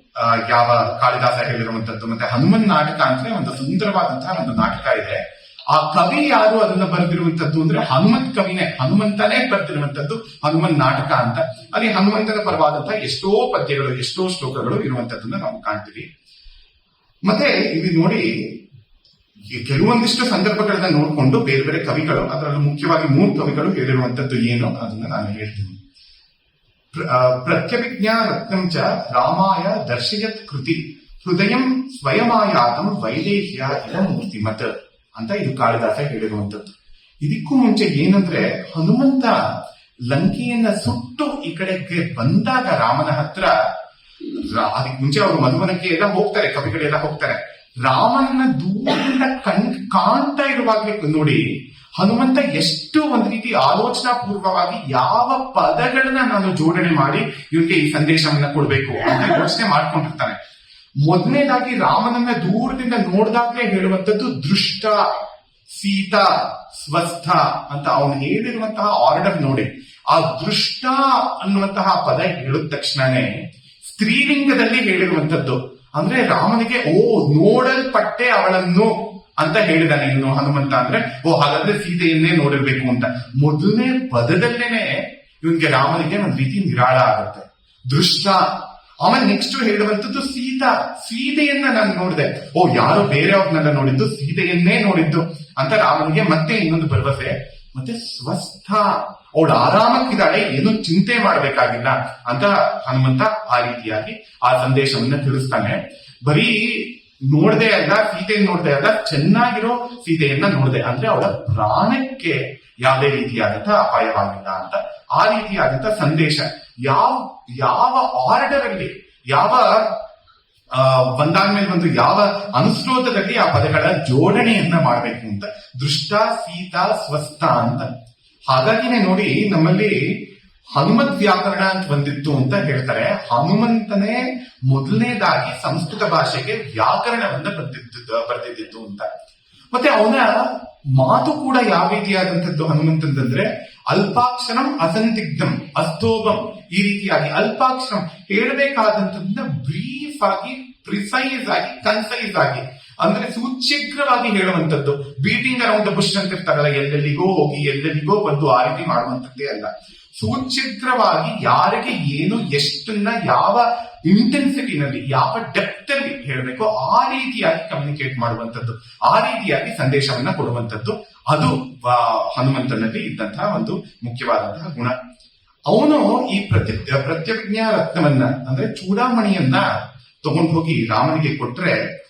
ಯಾವ ಕಾಳಿದಾಸ ಹೇಳಿರುವಂತದ್ದು ಮತ್ತೆ ಹನುಮನ್ ನಾಟಕ ಅಂದ್ರೆ ಒಂದು ಸುಂದರವಾದಂತಹ ಒಂದು ನಾಟಕ ಇದೆ. ಆ ಕವಿ ಯಾರು ಅದನ್ನ ಬರೆದಿರುವಂತದ್ದು ಅಂದ್ರೆ ಹನುಮಂತ್ ಕವಿನೇ. ಹನುಮಂತನೇ ಬರೆದಿರುವಂತದ್ದು ಹನುಮನ್ ನಾಟಕ ಅಂತ. ಅಲ್ಲಿ ಹನುಮಂತನ ಪರವಾದಂತಹ ಎಷ್ಟೋ ಪದ್ಯಗಳು, ಎಷ್ಟೋ ಶ್ಲೋಕಗಳು ಇರುವಂತದ್ದನ್ನ ನಾವು ಕಾಣ್ತೀವಿ. ಮತ್ತೆ ಇಲ್ಲಿ ನೋಡಿ ಕೆಲವೊಂದಿಷ್ಟು ಸಂದರ್ಭಗಳನ್ನ ನೋಡಿಕೊಂಡು ಬೇರೆ ಬೇರೆ ಕವಿಗಳು, ಅದರಲ್ಲೂ ಮುಖ್ಯವಾಗಿ ಮೂರು ಕವಿಗಳು ಹೇಳಿರುವಂತದ್ದು ಏನು ಅದನ್ನ ನಾನು ಹೇಳ್ತೀನಿ. ರತ್ನಂ ಚ ರಾಮಾಯ ದರ್ಶಯತ್ ಕೃತಿ. ಹೃದಯಂ ಸ್ವಯಮಾಯಾತಂ ವೈದೇಹ್ಯ ಇದ ಮೂರ್ತಿಮತ್ ಅಂತ ಇದು ಕಾಳಿದಾಸ ಹೇಳಿರುವಂತದ್ದು ಇದಕ್ಕೂ ಮುಂಚೆ ಏನಂದ್ರೆ ಹನುಮಂತ ಲಂಕೆಯನ್ನ ಸುಟ್ಟು ಈ ಕಡೆಗೆ ಬಂದಾಗ ರಾಮನ ಹತ್ರ ಅದಕ್ಕೆ ಮುಂಚೆ ಅವರು ಮನುಮನಕ್ಕೆ ಎಲ್ಲ ಹೋಗ್ತಾರೆ, ಕವಿಗಳೆಲ್ಲ ಹೋಗ್ತಾರೆ. ರಾಮನ ದೂರದಿಂದ ಕಣ್ ಕಾಣ್ತಾ ಇರುವಾಗಲೇ ನೋಡಿ ಹನುಮಂತ ಎಷ್ಟು ಒಂದು ರೀತಿ ಆಲೋಚನಾ ಪೂರ್ವವಾಗಿ ಯಾವ ಪದಗಳನ್ನ ನಾನು ಜೋಡಣೆ ಮಾಡಿ ಇವರಿಗೆ ಈ ಸಂದೇಶವನ್ನ ಕೊಡ್ಬೇಕು ಅಂತ ಯೋಚನೆ ಮಾಡ್ಕೊಂಡಿರ್ತಾನೆ. ಮೊದಲನೇದಾಗಿ ರಾಮನನ್ನ ದೂರದಿಂದ ನೋಡಿದಾಗ್ಲೇ ಹೇಳುವಂತದ್ದು ದೃಷ್ಟ, ಸೀತಾ, ಸ್ವಸ್ಥ ಅಂತ ಅವನು ಹೇಳಿರುವಂತಹ ಆರ್ಡರ್ ನೋಡಿ. ಆ ದೃಷ್ಟ ಅನ್ನುವಂತಹ ಪದ ಹೇಳಿದ ತಕ್ಷಣನೇ ಸ್ತ್ರೀಲಿಂಗದಲ್ಲಿ ಹೇಳಿರುವಂತದ್ದು ಅಂದ್ರೆ ರಾಮನಿಗೆ, ಓ, ನೋಡಲ್ಪಟ್ಟೆ ಅವಳನ್ನು ಅಂತ ಹೇಳಿದಾನೆ ಇನ್ನು ಹನುಮಂತ ಅಂದ್ರೆ, ಓ, ಹಾಗಾದ್ರೆ ಸೀತೆಯನ್ನೇ ನೋಡಿರ್ಬೇಕು ಅಂತ. ಮೊದಲನೇ ಪದದಲ್ಲೇನೆ ಇವನ್ಗೆ ರಾಮನಿಗೆ ಒಂದ್ ರೀತಿ ನಿರಾಳ ಆಗುತ್ತೆ. ದೃಷ್ಟ. ಆಮೇಲೆ ನೆಕ್ಸ್ಟ್ ಹೇಳುವಂಥದ್ದು ಸೀತಾ. ಸೀತೆಯನ್ನ ನಾನು ನೋಡಿದೆ. ಓ, ಯಾರೋ ಬೇರೆಯವ್ರನ್ನೆಲ್ಲ ನೋಡಿದ್ದು, ಸೀತೆಯನ್ನೇ ನೋಡಿದ್ದು ಅಂತ ರಾಮನಿಗೆ ಮತ್ತೆ ಇನ್ನೊಂದು ಭರವಸೆ. ಮತ್ತೆ ಸ್ವಸ್ಥ. ಅವಳು ಆರಾಮಕ್ಕಿದ್ದಾಳೆ, ಏನು ಚಿಂತೆ ಮಾಡಬೇಕಾಗಿಲ್ಲ ಅಂತ ಹನುಮಂತ ಆ ರೀತಿಯಾಗಿ ಆ ಸಂದೇಶವನ್ನ ತಿಳಿಸ್ತಾನೆ. ಬರೀ ನೋಡದೆ ಅಲ್ಲ ಸೀತೆ ನೋಡದೆ ಅಲ್ಲ, ಚೆನ್ನಾಗಿರೋ ಸೀತೆಯನ್ನ ನೋಡದೆ ಅಂದ್ರೆ ಅವಳ ಪ್ರಾಣಕ್ಕೆ ಯಾವುದೇ ರೀತಿಯಾದಂತಹ ಅಪಾಯವಾಗಿಲ್ಲ ಅಂತ. ಆ ರೀತಿಯಾದಂತ ಸಂದೇಶ ಯಾವ ಯಾವ ಆರ್ಡರ್ ಅಲ್ಲಿ ಯಾವ ಬಂದಾದ್ಮೇಲೆ ಬಂದು ಯಾವ ಅನುಸ್ರೋತದಲ್ಲಿ ಆ ಪದಗಳ ಜೋಡಣೆಯನ್ನ ಮಾಡಬೇಕು ಅಂತ. ದೃಷ್ಟ, ಸೀತಾ, ಸ್ವಸ್ಥ ಅಂತ. ಹಾಗಾಗಿನೇ ನೋಡಿ ನಮ್ಮಲ್ಲಿ ಹನುಮತ್ ವ್ಯಾಕರಣ ಅಂತ ಬಂದಿತ್ತು ಅಂತ ಹೇಳ್ತಾರೆ. ಹನುಮಂತನೇ ಮೊದಲನೇದಾಗಿ ಸಂಸ್ಕೃತ ಭಾಷೆಗೆ ವ್ಯಾಕರಣವನ್ನ ಬರ್ತಿದ್ದು ಬರ್ದಿದ್ದು ಅಂತ. ಮತ್ತೆ ಅವನ ಮಾತು ಕೂಡ ಯಾವ ರೀತಿಯಾದಂಥದ್ದು ಹನುಮಂತಂದ್ರೆ ಅಲ್ಪಾಕ್ಷರಂ ಅಸಂದಿಗ್ಧಂ, ಅಸ್ತೋಭಂ, ಈ ರೀತಿಯಾಗಿ ಅಲ್ಪಾಕ್ಷರಂ ಹೇಳಬೇಕಾದಂಥದ್ದನ್ನ ಬ್ರೀಫ್ ಆಗಿ ಪ್ರಿಸೈಸ್ ಆಗಿ ಕನ್ಸೈಸ್ ಆಗಿ, ಅಂದ್ರೆ ಸುಶೀಘ್ರವಾಗಿ ಹೇಳುವಂಥದ್ದು. ಬೀಟಿಂಗ್ ಅರೌಂಡ್ ದ ಬುಷ್ ಅಂತ ಇರ್ತಾರಲ್ಲ ಎಲ್ಲೆಲ್ಲಿಗೋ ಹೋಗಿ, ಎಲ್ಲೆಲ್ಲಿಗೋ ಬಂದು ಆ ರೀತಿ ಮಾಡುವಂಥದ್ದೇ ಅಲ್ಲ. ಸುಶೀಘ್ರವಾಗಿ ಯಾರಿಗೆ ಏನು, ಎಷ್ಟನ್ನ, ಯಾವ ಇಂಟೆನ್ಸಿಟಿನಲ್ಲಿ ಯಾವ ಡೆಪ್ತ್ ಅಲ್ಲಿ ಹೇಳಬೇಕು ಆ ರೀತಿಯಾಗಿ ಕಮ್ಯುನಿಕೇಟ್ ಮಾಡುವಂಥದ್ದು, ಆ ರೀತಿಯಾಗಿ ಸಂದೇಶವನ್ನ ಕೊಡುವಂಥದ್ದು, ಅದು ಹನುಮಂತನಲ್ಲಿ ಇದ್ದಂತಹ ಒಂದು ಮುಖ್ಯವಾದಂತಹ ಗುಣ. ಅವನು ಈ ಪ್ರತಿ ಪ್ರತ್ಯಜ್ಞಾ ರತ್ನವನ್ನ, ಅಂದ್ರೆ ಚೂಡಾಮಣಿಯನ್ನ ತಗೊಂಡು ಹೋಗಿ ರಾಮನಿಗೆ ಕೊಟ್ರೆ,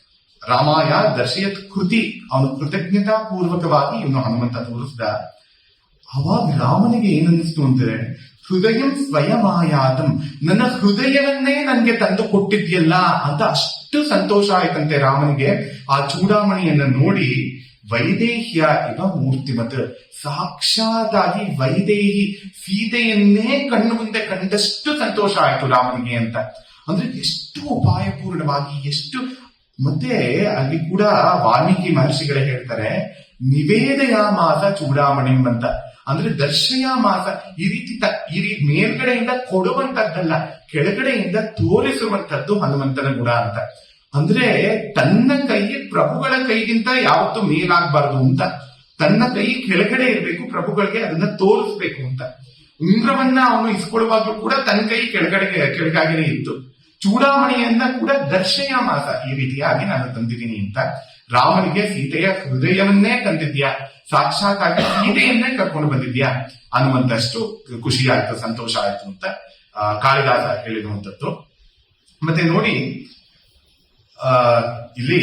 ರಾಮಾಯ ದರ್ಶಯತ್ ಕೃತಿ, ಅವನು ಕೃತಜ್ಞತಾ ಪೂರ್ವಕವಾಗಿ ಇವನು ಹನುಮಂತ ತೋರಿಸ್ದ. ಅವಾಗ ರಾಮನಿಗೆ ಏನನ್ನಿಸ್ತು ಅಂದ್ರೆ ಹೃದಯಂ ಸ್ವಯಮಾಯಾತಂ. ನನ್ನ ಹೃದಯವನ್ನೇ ನನಗೆ ತಂದು ಕೊಟ್ಟಿದ್ಯಲ್ಲ ಅಂತ ಅಷ್ಟು ಸಂತೋಷ ಆಯ್ತಂತೆ ರಾಮನಿಗೆ. ಆ ಚೂಡಾಮಣಿಯನ್ನ ನೋಡಿ, ವೈದೇಹ್ಯ ಇವ ಮೂರ್ತಿಮತ್. ಸಾಕ್ಷಾತ್ತಾಗಿ ವೈದೇಹಿ ಸೀತೆಯನ್ನೇ ಕಣ್ಣು ಮುಂದೆ ಕಂಡಷ್ಟು ಸಂತೋಷ ಆಯ್ತು ರಾಮನಿಗೆ ಅಂತ. ಅಂದ್ರೆ ಎಷ್ಟು ಉಪಾಯಪೂರ್ಣವಾಗಿ ಎಷ್ಟು ಮತ್ತೆ ಅಲ್ಲಿ ಕೂಡ ವಾಲ್ಮೀಕಿ ಮಹರ್ಷಿಗಳೇ ಹೇಳ್ತಾರೆ, ನಿವೇದಯಾಮಾಸ ಚೂಡಾಮಣಿಂ ಅಂತ. ಅಂದ್ರೆ ದರ್ಶಯಾಮಾಸ ಈ ರೀತಿ ಈ ರೀತಿ ಮೇಲ್ಗಡೆಯಿಂದ ಕೊಡುವಂತದ್ದಲ್ಲ, ಕೆಳಗಡೆಯಿಂದ ತೋರಿಸುವಂತದ್ದು ಹನುಮಂತನ ಗುಣ ಅಂತ. ಅಂದ್ರೆ ತನ್ನ ಕೈ ಪ್ರಭುಗಳ ಕೈಗಿಂತ ಯಾವತ್ತು ಮೇಲಾಗಬಾರದು ಅಂತ. ತನ್ನ ಕೈ ಕೆಳಗಡೆ ಇರಬೇಕು, ಪ್ರಭುಗಳಿಗೆ ಅದನ್ನ ತೋರಿಸ್ಬೇಕು ಅಂತ. ಉಂಗ್ರವನ್ನ ಅವನು ಇಸ್ಕೊಳ್ಳುವಾಗ್ಲೂ ಕೂಡ ತನ್ನ ಕೈ ಕೆಳಗಡೆ ಕೆಳಗಾಗಿನೇ ಇತ್ತು. ಚೂಡಾಮಣಿಯನ್ನ ಕೂಡ ದರ್ಶಯ ಮಾಸ ಈ ರೀತಿಯಾಗಿ ನಾನು ತಂದಿದ್ದೀನಿ ಅಂತ. ರಾಮನಿಗೆ ಸೀತೆಯ ಹೃದಯವನ್ನೇ ತಂದಿದ್ಯಾ ಸಾಕ್ಷಾತ್ ಆಗಿ ಸೀತೆಯನ್ನೇ ಕರ್ಕೊಂಡು ಬಂದಿದ್ಯಾ? ಅನ್ನುವಂತಷ್ಟು ಖುಷಿ ಆಯ್ತು, ಸಂತೋಷ ಆಯ್ತು ಅಂತ ಕಾಳಿದಾಸ ಹೇಳಿರುವಂತದ್ದು ಮತ್ತೆ ನೋಡಿ ಇಲ್ಲಿ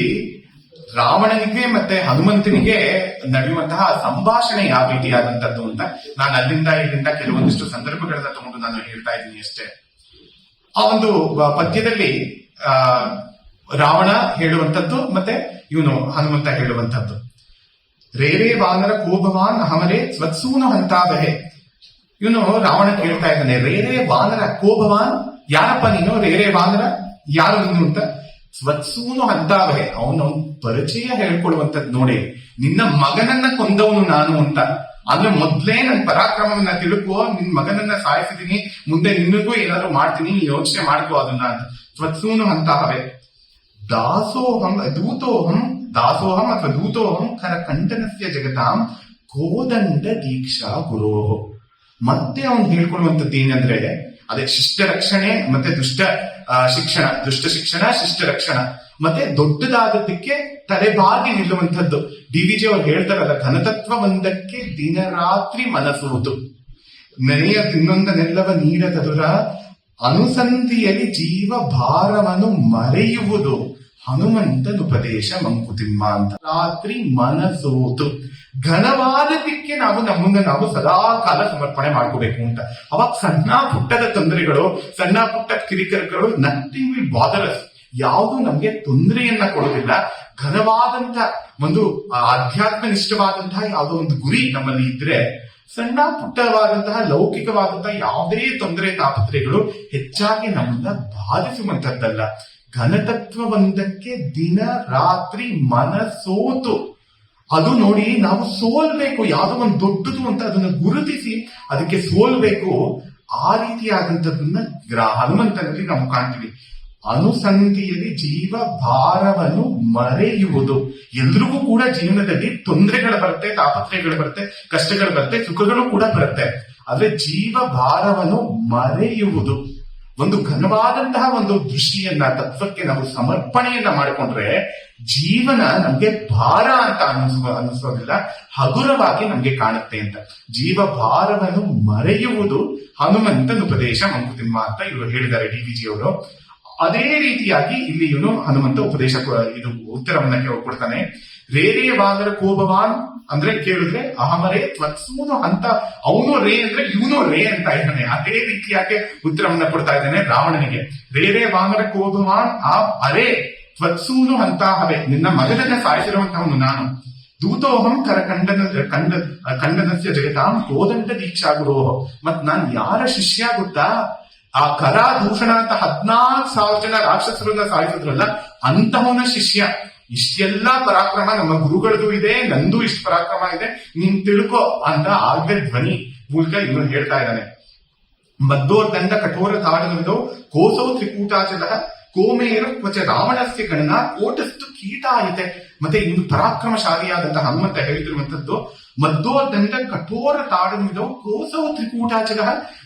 ರಾವಣನಿಗೆ ಮತ್ತೆ ಹನುಮಂತನಿಗೆ ನಡೆಯುವಂತಹ ಸಂಭಾಷಣೆ ಯಾವ ರೀತಿಯಾದಂತದ್ದು ಅಂತ ನಾನು ಅಲ್ಲಿಂದ ಇಲ್ಲಿಂದ ಕೆಲವೊಂದಿಷ್ಟು ಸಂದರ್ಭಗಳನ್ನ ತಗೊಂಡು ನಾನು ಹೇಳ್ತಾ ಇದ್ದೀನಿ ಅಷ್ಟೇ. ಆ ಒಂದು ಪದ್ಯದಲ್ಲಿ ರಾವಣ ಹೇಳುವಂತದ್ದು ಮತ್ತೆ ಇವನು ಹನುಮಂತ ಹೇಳುವಂತದ್ದು ರೇರೇ ವಾನರ ಕೋಪವಾನ್ ಅಹಮರೇ ಸ್ವತ್ಸೂನ ಹಂತಾವಹೆ. ಇವನು ರಾವಣ ಕೇಳ್ತಾ ಇದ್ದಾನೆ, ರೇರೇ ವಾನರ ಕೋಪವಾನ್ ಯಾರಪ್ಪ ನೀನು? ರೇರೇ ವಾನರ ಯಾರು ನೀನು ಅಂತ? ಸ್ವತ್ಸೂನು ಹಂತಾವಹೆ. ಅವನು ಪರಿಚಯ ಹೇಳ್ಕೊಳ್ಳುವಂಥದ್ದು ನೋಡಿ, ನಿನ್ನ ಮಗನನ್ನ ಕೊಂದವನು ನಾನು ಅಂತ. ಅಂದ್ರೆ ಮೊದ್ಲೇ ನನ್ನ ಪರಾಕ್ರಮವನ್ನ ತಿಳ್ಕೋ, ನಿನ್ ಮಗನನ್ನ ಸಾಯಿಸಿದೀನಿ, ಮುಂದೆ ನಿನ್ನಗೂ ಏನಾದ್ರು ಮಾಡ್ತೀನಿ, ಯೋಚನೆ ಮಾಡ್ಕೋ ಅದನ್ನ ಸ್ವತ್ಸೂನು ಹಂತಾವಹೆ. ದಾಸೋಹಂ ದೂತೋಹಂ ದಾಸೋಹಂ ಅಥವಾ ದೂತೋಹಂ ಕರ ಕಂಠನಸ್ಯ ಜಗತಾಂ ಕೋದಂಡ ದೀಕ್ಷಾ ಗುರೋಹೋ ಮತ್ತೆ ಅವನು ಹೇಳ್ಕೊಳ್ಳುವಂಥದ್ದು ಏನಂದ್ರೆ, ಅದೇ ಶಿಷ್ಟ ರಕ್ಷಣೆ, ಮತ್ತೆ ದುಷ್ಟ ಶಿಕ್ಷಣ. ದುಷ್ಟ ಶಿಕ್ಷಣ, ಶಿಷ್ಟ ರಕ್ಷಣ. ಮತ್ತೆ ದೊಡ್ಡದಾದದಕ್ಕೆ ತಲೆಬಾಗಿ ನಿಲ್ಲುವಂಥದ್ದು. ಡಿ ವಿ ಜಿ ಅವ್ರು ಹೇಳ್ತಾರಲ್ಲ ಘನತತ್ವ ಒಂದಕ್ಕೆ ದಿನ ರಾತ್ರಿ ಮನಸುವುದು ನೆನೆಯ ಇನ್ನೊಂದನೆಲ್ಲವ ನೀಡತದುರ ಅನುಸಂಧಿಯಲ್ಲಿ ಜೀವ ಭಾರವನ್ನು ಮರೆಯುವುದು. ಹನುಮಂತನುಪದೇಶ ಮಂಕುತಿಮ್ಮ ಅಂತ ರಾತ್ರಿ ಮನಸೋತು. ಘನವಾದದಕ್ಕೆ ನಾವು ನಮ್ಮನ್ನ ನಾವು ಸದಾ ಕಾಲ ಸಮರ್ಪಣೆ ಮಾಡ್ಕೋಬೇಕು ಅಂತ. ಅವಾಗ ಸಣ್ಣ ಪುಟ್ಟದ ತೊಂದರೆಗಳು, ಸಣ್ಣ ಪುಟ್ಟ ಕಿರಿಕರಗಳು ನಥಿಂಗ್ ವಿಲ್ ಬಾದರಸ್ ಯಾವುದು ನಮ್ಗೆ ತೊಂದರೆಯನ್ನ ಕೊಡೋದಿಲ್ಲ ಘನವಾದಂತ ಒಂದು ಆಧ್ಯಾತ್ಮನಿಷ್ಠವಾದಂತಹ ಆಧ್ಯಾತ್ಮ ನಿಷ್ಠವಾದಂತಹ ಯಾವುದೋ ಒಂದು ಗುರಿ ನಮ್ಮಲ್ಲಿ ಇದ್ರೆ, ಸಣ್ಣ ಪುಟ್ಟವಾದಂತಹ ಲೌಕಿಕವಾದಂತಹ ಯಾವುದೇ ತೊಂದರೆ ತಾಪತ್ರೆಗಳು ಹೆಚ್ಚಾಗಿ ನಮ್ಮನ್ನ ಬಾಧಿಸುವಂತದ್ದಲ್ಲ ಘನತತ್ವವೊಂದಕ್ಕೆ ದಿನ, ರಾತ್ರಿ, ಮನಸೋತು. ಅದು ನೋಡಿ ನಾವು ಸೋಲ್ಬೇಕು. ಯಾವುದೋ ಒಂದು ದೊಡ್ಡದು ಅಂತ ಅದನ್ನ ಗುರುತಿಸಿ ಅದಕ್ಕೆ ಸೋಲ್ಬೇಕು. ಆ ರೀತಿಯಾದಂಥದ್ದನ್ನ ಹನುಮಂತನಲ್ಲಿ ನಾವು ಕಾಣ್ತೀವಿ. ಅನುಸಂಧಿಯಲ್ಲಿ ಜೀವ ಭಾರವನ್ನು ಮರೆಯುವುದು. ಎಲ್ರಿಗೂ ಕೂಡ ಜೀವನದಲ್ಲಿ ತೊಂದರೆಗಳು ಬರುತ್ತೆ, ತಾಪತ್ರಯಗಳು ಬರುತ್ತೆ, ಕಷ್ಟಗಳು ಬರುತ್ತೆ, ಸುಖಗಳು ಕೂಡ ಬರುತ್ತೆ. ಆದ್ರೆ ಜೀವ ಭಾರವನ್ನು ಮರೆಯುವುದು. ಒಂದು ಘನವಾದಂತಹ ಒಂದು ದೃಷ್ಟಿಯನ್ನ, ತತ್ವಕ್ಕೆ ನಾವು ಸಮರ್ಪಣೆಯನ್ನ ಮಾಡಿಕೊಂಡ್ರೆ ಜೀವನ ನಮ್ಗೆ ಭಾರ ಅಂತ ಅನಿಸುವ ಅನಿಸೋದಿಲ್ಲ ಹಗುರವಾಗಿ ನಮ್ಗೆ ಕಾಣುತ್ತೆ ಅಂತ. ಜೀವ ಭಾರವನ್ನು ಮರೆಯುವುದು ಹನುಮಂತನ ಉಪದೇಶ, ಮಂಕುತಿಮ್ಮ ಅಂತ ಇವರು ಹೇಳಿದ್ದಾರೆ ಡಿ ವಿ ಜಿ ಅವರು. ಅದೇ ರೀತಿಯಾಗಿ ಇಲ್ಲಿ ಇವನು ಹನುಮಂತ ಉಪದೇಶ ಇದು ಉತ್ತರವನ್ನ ಕೊಡ್ತಾನೆ ರೇರೇ ವಾದರ ಕೋಪವಾನ್ ಅಂದ್ರೆ ಕೇಳಿದ್ರೆ ಅಹಮರೇ ತ್ವತ್ಸೂನು ಅಂತ ಅವನು ರೇ ಅಂದ್ರೆ ಇವನು ರೇ ಅಂತ ಇದ್ದಾನೆ. ಅದೇ ರೀತಿಯಾಗಿ ಉತ್ತರವನ್ನ ಕೊಡ್ತಾ ಇದ್ದಾನೆ ರಾವಣನಿಗೆ. ರೇರೇ ವಾನರ ಕೋಪವಾನ್ ಆ ಅರೇ ತ್ವತ್ಸೂನು ಅಂತ ಹವೆ ನಿನ್ನ ಮಗನನ್ನ ಸಾಯಿಸಿರುವಂತಹವನು ನಾನು. ದೂತೋಹಂ ಕರ ಕಂಡನ ಕಂಡ ಕಂಡನಸ್ಯ ಜಗತಾಂ ಕೋದಂಡ ದೀಕ್ಷಾ ಗುರೋಹ ಮತ್ ನಾನ್ ಯಾರ ಶಿಷ್ಯ ಗೊತ್ತಾ? ಆ ಕರ ದೂಷಣ ಅಂತ ಹದ್ನಾಲ್ಕು ಸಾವಿರ ಜನ ರಾಕ್ಷಸರನ್ನ ಸಾಯಿಸಿದ್ರಲ್ಲ, ಅಂತವನ ಶಿಷ್ಯ. ಇಷ್ಟೆಲ್ಲ ಪರಾಕ್ರಮ ನಮ್ಮ ಗುರುಗಳದು ಇದೆ, ನಂದು ಇಷ್ಟು ಪರಾಕ್ರಮ ಇದೆ. ನೀನ್ ತಿಳ್ಕೊ ಅಂತ ಆಗ್ಲೇ ಧ್ವನಿ ಮೂಲಕ ಇವನು ಹೇಳ್ತಾ ಇದ್ದಾನೆ. ಮದ್ದೋರ್ದಂಡ ಕಠೋರ ತಾಡನವಿದೋ ಕೋಸೋ ತ್ರಿಕೂಟಾಚಲ, ಕೋಮೇರ ಕ್ವಚ ರಾವಣಸ್ಯ ಗಣನ ಕೋಟಸ್ತು ಕೀಟ ಆಯಿತೆ ಮತ್ತೆ ಇನ್ನು ಪರಾಕ್ರಮಶಾಲಿಯಾದಂತಹ ಹನುಮಂತ ಹೇಳಿದಿರುವಂತದ್ದು ಮದ್ದೋರ್ದಂಡ ಕಠೋರ ತಾಡನವಿದೋ ಕೋಸೋ ತ್ರಿಕೂಟಾಚಲ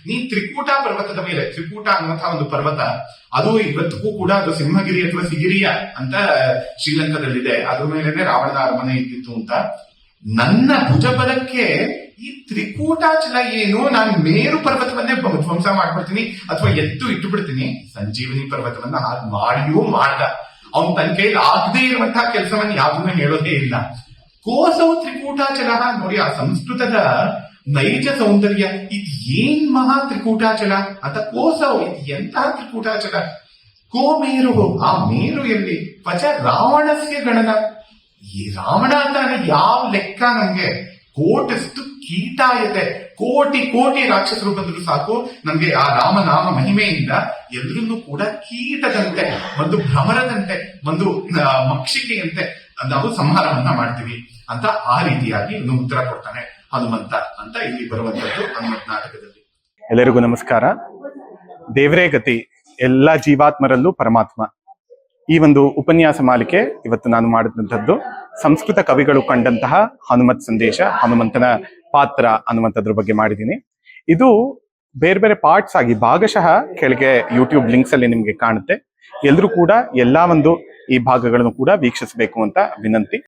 ನೀ ತ್ರಿಕೂಟ ಪರ್ವತದ ಮೇಲೆ, ತ್ರಿಕೂಟ ಅನ್ನುವಂತಹ ಒಂದು ಪರ್ವತ. ಅದು ಇವತ್ತಿಗೂ ಕೂಡ ಅದು ಸಿಂಹಗಿರಿ ಅಥವಾ ಸಿಗಿರಿಯ ಅಂತ ಶ್ರೀಲಂಕಾದಲ್ಲಿದೆ. ಅದ್ರ ಮೇಲೆನೆ ರಾವಣನ ಅರಮನೆ ಇದ್ದಿತ್ತು ಅಂತ. ನನ್ನ ಭುಜಬಲಕ್ಕೆ ಈ ತ್ರಿಕೂಟಾಚಲ ಏನು? ನಾನು ಮೇರು ಪರ್ವತವನ್ನೇ ಧ್ವಂಸ ಮಾಡ್ಬಿಡ್ತೀನಿ ಅಥವಾ ಎದ್ದು ಇಟ್ಟು ಬಿಡ್ತೀನಿ ಸಂಜೀವನಿ ಪರ್ವತವನ್ನ ಹಾಗೆ ಮಾಡಿಯೂ ಮಾಡ್ದ. ಅವನ್ ತನ್ನ ಕೈಯಲ್ಲಿ ಆಗದೇ ಇರುವಂತಹ ಕೆಲಸವನ್ನು ಯಾವ್ದನ್ನ ಹೇಳೋದೇ ಇಲ್ಲ. ಕೋಸವು ತ್ರಿಕೂಟಾಚಲ ನೋಡಿ ಆ ಸಂಸ್ಕೃತದ ನೈಜ ಸೌಂದರ್ಯ. ಇದು ಏನ್ ಮಹಾ ತ್ರಿಕೂಟಾಚಲ? ಅಂತ ಕೋಸೌ ಇದು ಎಂತಹ ತ್ರಿಕೂಟಾಚಲ? ಕೋಮೇರು ಆ ಮೇರು ಎಲ್ಲಿ? ಪಚ ರಾವಣಸ್ಯ ಗಣನ. ಈ ರಾವಣ ಅಂತ ಯಾವ ಲೆಕ್ಕ ನಂಗೆ? ಕೋಟಷ್ಟು ಕೀಟಾಯತೆ. ಕೋಟಿ ಕೋಟಿ ರಾಕ್ಷಸರು ಬಂದ್ರು ಸಾಕು. ನಮ್ಗೆ ಆ ರಾಮನಾಮ ಮಹಿಮೆಯಿಂದ ಎಲ್ರನ್ನೂ ಕೂಡ ಕೀಟದಂತೆ, ಒಂದು ಭ್ರಮರದಂತೆ, ಒಂದು ಮಕ್ಷಿಕೆಯಂತೆ ನಾವು ಸಂಹಾರವನ್ನ ಮಾಡ್ತೀವಿ. ಅಂತ ಆ ರೀತಿಯಾಗಿ ಒಂದು ಉತ್ತರ ಕೊಡ್ತಾನೆ ಹನುಮಂತ ಅಂತ ಇಲ್ಲಿ ಬರುವಂತದ್ದು ಹನುಮಂತ ನಾಟಕದಲ್ಲಿ. ಎಲ್ಲರಿಗೂ ನಮಸ್ಕಾರ. ದೇವರೇ ಗತಿ, ಎಲ್ಲ ಜೀವಾತ್ಮರಲ್ಲೂ ಪರಮಾತ್ಮ. ಈ ಒಂದು ಉಪನ್ಯಾಸ ಮಾಲಿಕೆ ಇವತ್ತು ನಾನು ಮಾಡಿದಂಥದ್ದು. ಸಂಸ್ಕೃತ ಕವಿಗಳು ಕಂಡಂತಹ ಹನುಮತ್ ಸಂದೇಶ, ಹನುಮಂತನ ಪಾತ್ರ ಅನ್ನುವಂಥದ್ರ ಬಗ್ಗೆ ಮಾಡಿದ್ದೀನಿ. ಇದು ಬೇರೆ ಬೇರೆ ಪಾರ್ಟ್ಸ್ ಆಗಿ ಭಾಗಶಃ ಕೆಳಗೆ ಯೂಟ್ಯೂಬ್ ಲಿಂಕ್ಸ್ ಅಲ್ಲಿ ನಿಮಗೆ ಕಾಣುತ್ತೆ. ಎಲ್ಲರೂ ಕೂಡ ಎಲ್ಲಾ ಒಂದು ಈ ಭಾಗಗಳನ್ನು ಕೂಡ ವೀಕ್ಷಿಸಬೇಕು ಅಂತ ವಿನಂತಿ.